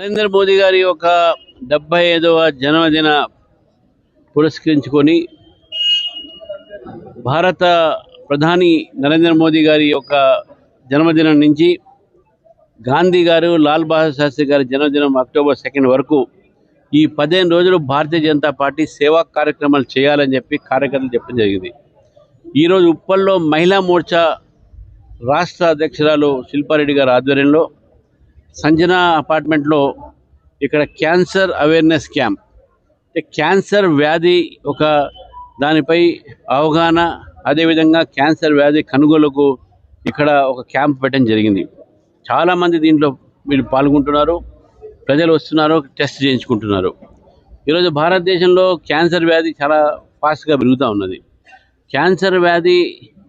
నరేంద్ర మోదీ గారి యొక్క డెబ్బై ఐదవ జన్మదిన పురస్కరించుకొని భారత ప్రధాని నరేంద్ర మోదీ గారి యొక్క జన్మదినం నుంచి గాంధీ గారు లాల్ బహదూర్ శాస్త్రి గారి జన్మదినం అక్టోబర్ సెకండ్ వరకు ఈ పదిహేను రోజులు భారతీయ జనతా పార్టీ సేవా కార్యక్రమాలు చేయాలని చెప్పి కార్యకర్తలు చెప్పడం జరిగింది. ఈరోజు ఉప్పల్లో మహిళా మోర్చా రాష్ట్ర అధ్యక్షురాలు శిల్పారెడ్డి గారి ఆధ్వర్యంలో సంజన అపార్ట్మెంట్లో ఇక్కడ క్యాన్సర్ అవేర్నెస్ క్యాంప్. అంటే క్యాన్సర్ వ్యాధి ఒక దానిపై అవగాహన అదేవిధంగా క్యాన్సర్ వ్యాధి కనుగోలుకు ఇక్కడ ఒక క్యాంప్ పెట్టడం జరిగింది. చాలామంది దీంట్లో వీళ్ళు పాల్గొంటున్నారు ప్రజలు వస్తున్నారు టెస్ట్ చేయించుకుంటున్నారు. ఈరోజు భారతదేశంలో క్యాన్సర్ వ్యాధి చాలా ఫాస్ట్గా పెరుగుతూ ఉన్నది. క్యాన్సర్ వ్యాధి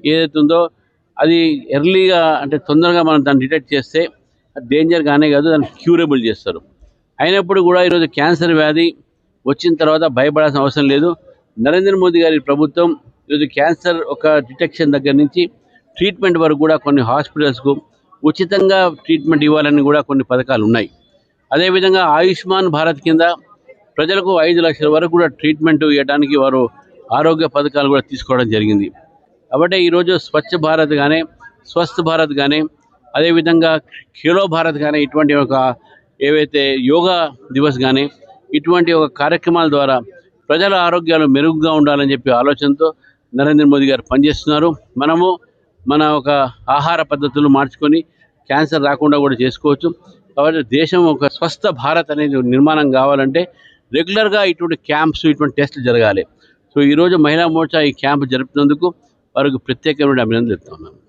ఏదైతుందో అది ఎర్లీగా అంటే తొందరగా మనం దాన్ని డిటెక్ట్ చేస్తే డేంజర్ కానే కాదు దాన్ని క్యూరబుల్ చేస్తారు. అయినప్పుడు కూడా ఈరోజు క్యాన్సర్ వ్యాధి వచ్చిన తర్వాత భయపడాల్సిన అవసరం లేదు. నరేంద్ర మోదీ గారి ప్రభుత్వం ఈరోజు క్యాన్సర్ ఒక డిటెక్షన్ దగ్గర నుంచి ట్రీట్మెంట్ వరకు కూడా కొన్ని హాస్పిటల్స్కు ఉచితంగా ట్రీట్మెంట్ ఇవ్వాలని కూడా కొన్ని పథకాలు ఉన్నాయి. అదేవిధంగా ఆయుష్మాన్ భారత్ కింద ప్రజలకు ఐదు లక్షల వరకు కూడా ట్రీట్మెంట్ ఇవ్వడానికి వారు ఆరోగ్య పథకాలు కూడా తీసుకోవడం జరిగింది. కాబట్టి ఈరోజు స్వచ్ఛ భారత్ కానీ స్వస్థ భారత్ కానీ అదేవిధంగా ఖేలో భారత్ కానీ ఇటువంటి ఒక ఏవైతే యోగా దివస్ కానీ ఇటువంటి ఒక కార్యక్రమాల ద్వారా ప్రజల ఆరోగ్యాలు మెరుగుగా ఉండాలని చెప్పి ఆలోచనతో నరేంద్ర మోదీ గారు పనిచేస్తున్నారు. మనము మన ఒక ఆహార పద్ధతులు మార్చుకొని క్యాన్సర్ రాకుండా కూడా చేసుకోవచ్చు. కాబట్టి దేశం ఒక స్వస్థ భారత్ అనేది నిర్మాణం కావాలంటే రెగ్యులర్గా ఇటువంటి క్యాంప్స్ ఇటువంటి టెస్టులు జరగాలి. సో ఈరోజు మహిళా మోర్చా ఈ క్యాంప్ జరుపుతున్నందుకు వారికి ప్రత్యేకమైన అభినందనలు చెప్తా